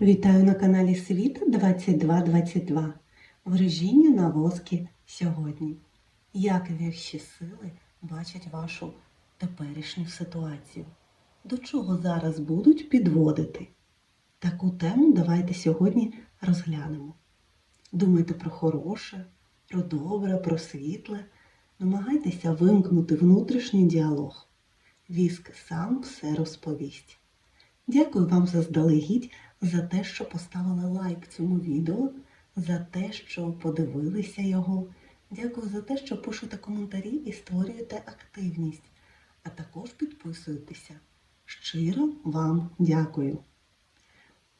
Вітаю на каналі Світ 2222. Вражіння на воски сьогодні. Як вірші сили бачать вашу теперішню ситуацію? До чого зараз будуть підводити? Таку тему давайте сьогодні розглянемо. Думайте про хороше, про добре, про світле. Намагайтеся вимкнути внутрішній діалог. Віск сам все розповість. Дякую вам заздалегідь за те, що поставили лайк цьому відео, за те, що подивилися його. Дякую за те, що пишете коментарі і створюєте активність, а також підписуєтеся. Щиро вам дякую.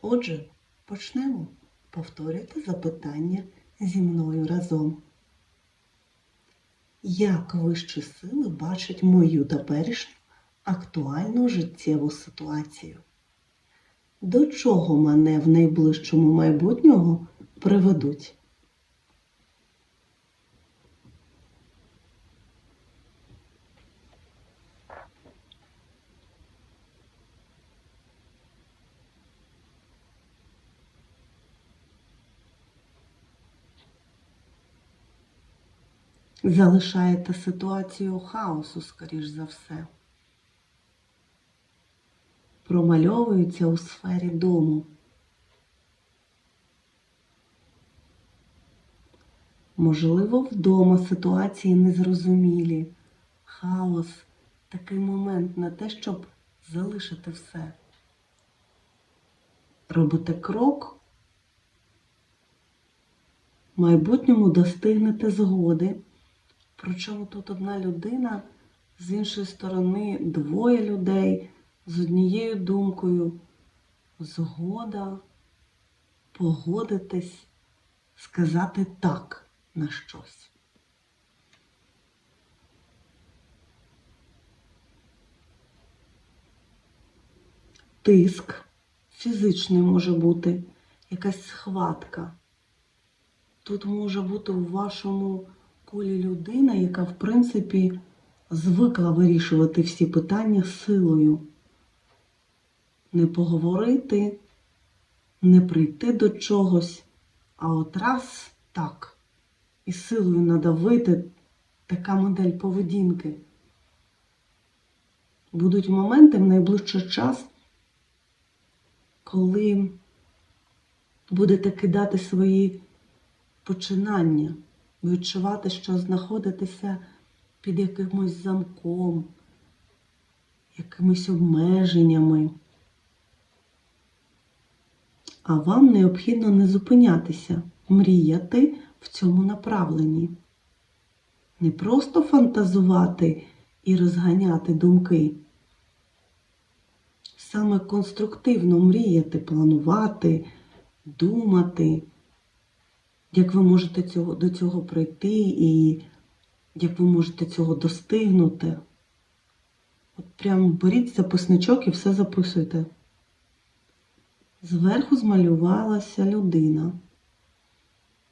Отже, почнемо. Повторюйте запитання зі мною разом. Як вищі сили бачать мою теперішню актуальну життєву ситуацію? До чого мене в найближчому майбутнього приведуть? Залишаєте ситуацію хаосу, скоріш за все. Промальовується у сфері дому. Можливо, вдома ситуації незрозумілі. Хаос такий момент на те, щоб залишити все. Робите крок, в майбутньому достигнете згоди. Причому тут одна людина, з іншої сторони двоє людей з однією думкою. Згода, погодитись, сказати так на щось. Тиск фізичний може бути, якась схватка. Тут може бути у вашому колі людина, яка, в принципі, звикла вирішувати всі питання силою. Не поговорити, не прийти до чогось, а от раз так, і силою надавити така модель поведінки. Будуть моменти в найближчий час, коли будете кидати свої починання, відчувати, що знаходитеся під якимось замком, якимись обмеженнями. А вам необхідно не зупинятися, мріяти в цьому направленні. Не просто фантазувати і розганяти думки. Саме конструктивно мріяти, планувати, думати, як ви можете цього, до цього прийти і як ви можете цього достигнути. От прямо беріть записничок і все записуйте. Зверху змалювалася людина,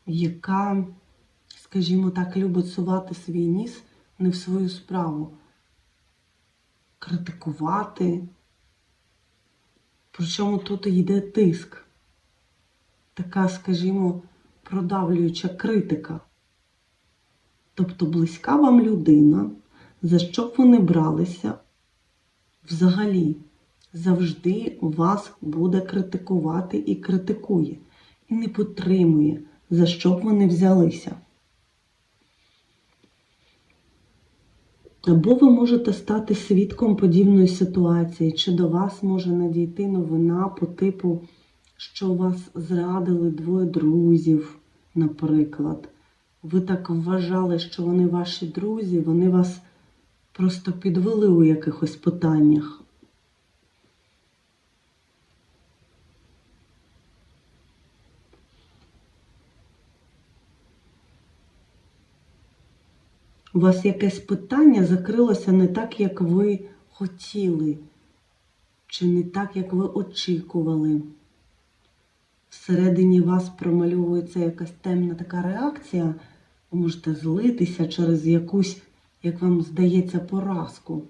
яка, скажімо так, любить сувати свій ніс не в свою справу, критикувати. Причому тут йде тиск, така, скажімо, продавлююча критика. Тобто близька вам людина, за що б ви не бралися, взагалі завжди вас буде критикувати і критикує, і не підтримує, за що б ви не взялися. Або ви можете стати свідком подібної ситуації, чи до вас може надійти новина по типу, що вас зрадили двоє друзів, наприклад. Ви так вважали, що вони ваші друзі, вони вас просто підвели у якихось питаннях. У вас якесь питання закрилося не так, як ви хотіли, чи не так, як ви очікували. Всередині вас промальовується якась темна така реакція, ви можете злитися через якусь, як вам здається, поразку.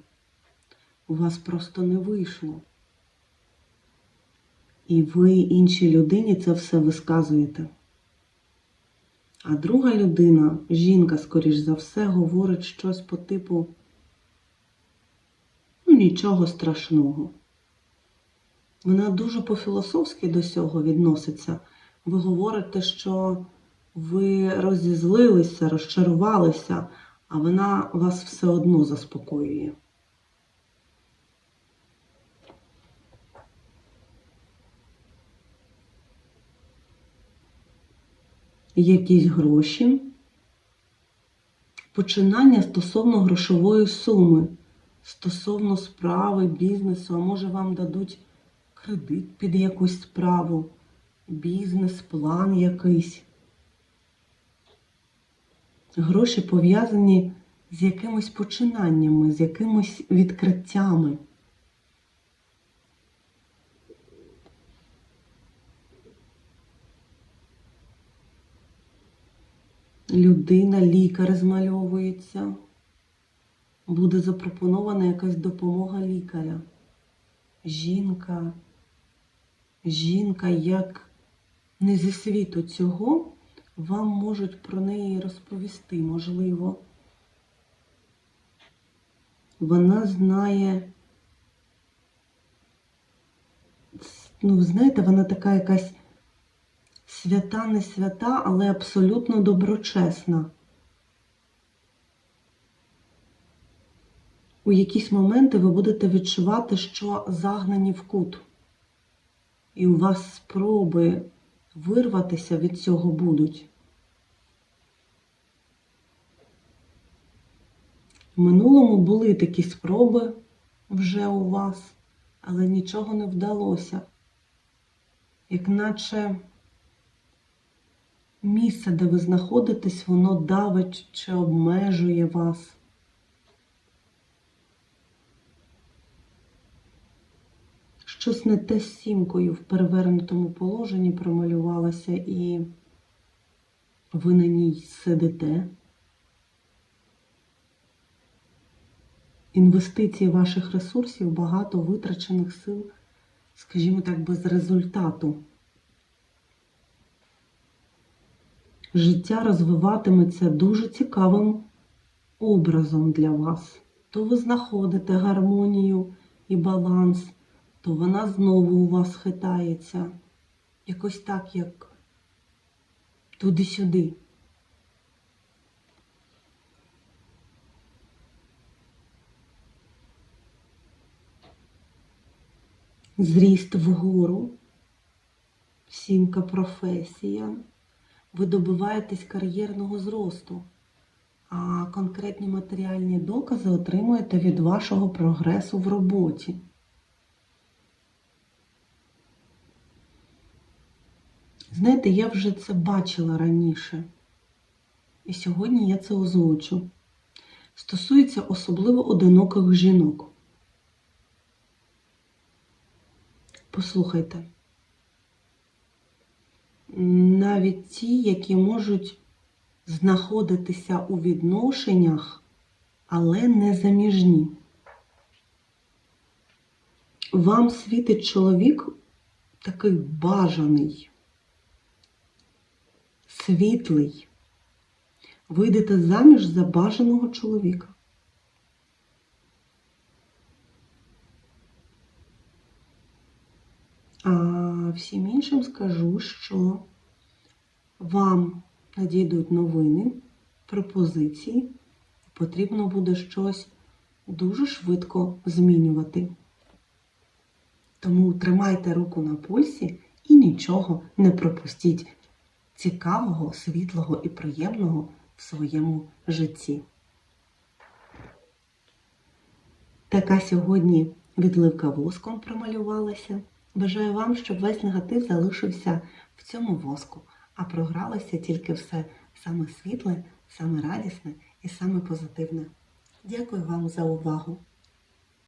У вас просто не вийшло. І ви іншій людині це все висказуєте. А друга людина, жінка, скоріш за все, говорить щось по типу ну, нічого страшного. Вона дуже по-філософськи до цього відноситься. Ви говорите, що ви розізлилися, розчарувалися, а вона вас все одно заспокоює. Якісь гроші. Починання стосовно грошової суми, стосовно справи, бізнесу, а може вам дадуть кредит під якусь справу, бізнес-план якийсь. Гроші пов'язані з якимись починаннями, з якимись відкриттями. Людина, лікар змальовується. Буде запропонована якась допомога лікаря. Жінка, жінка, як не зі світу цього, вам можуть про неї розповісти, можливо. Вона знає, ну, знаєте, вона така якась свята, не свята, але абсолютно доброчесна. У якісь моменти ви будете відчувати, що загнані в кут. І у вас спроби вирватися від цього будуть. В минулому були такі спроби вже у вас, але нічого не вдалося. Як наче місце, де ви знаходитесь, воно давить чи обмежує вас. Щось не те з сімкою в перевернутому положенні промалювалося, і ви на ній сидите. Інвестиції ваших ресурсів, багато витрачених сил, скажімо так, без результату. Життя розвиватиметься дуже цікавим образом для вас. То ви знаходите гармонію і баланс, то вона знову у вас хитається. Якось так, як туди-сюди. Зріст вгору, сімка професія. Ви добиваєтесь кар'єрного зросту, а конкретні матеріальні докази отримуєте від вашого прогресу в роботі. Знаєте, я вже це бачила раніше. І сьогодні я це озвучу. Стосується особливо одиноких жінок. Послухайте. Навіть ті, які можуть знаходитися у відношеннях, але не заміжні. Вам світить чоловік такий бажаний світлий. Вийдете заміж за бажаного чоловіка. А всім іншим скажу, що вам надійдуть новини, пропозиції, потрібно буде щось дуже швидко змінювати. Тому тримайте руку на пульсі і нічого не пропустіть цікавого, світлого і приємного в своєму житті. Така сьогодні відливка воском промалювалася. Бажаю вам, щоб весь негатив залишився в цьому воску, а програлося тільки все саме світле, саме радісне і саме позитивне. Дякую вам за увагу!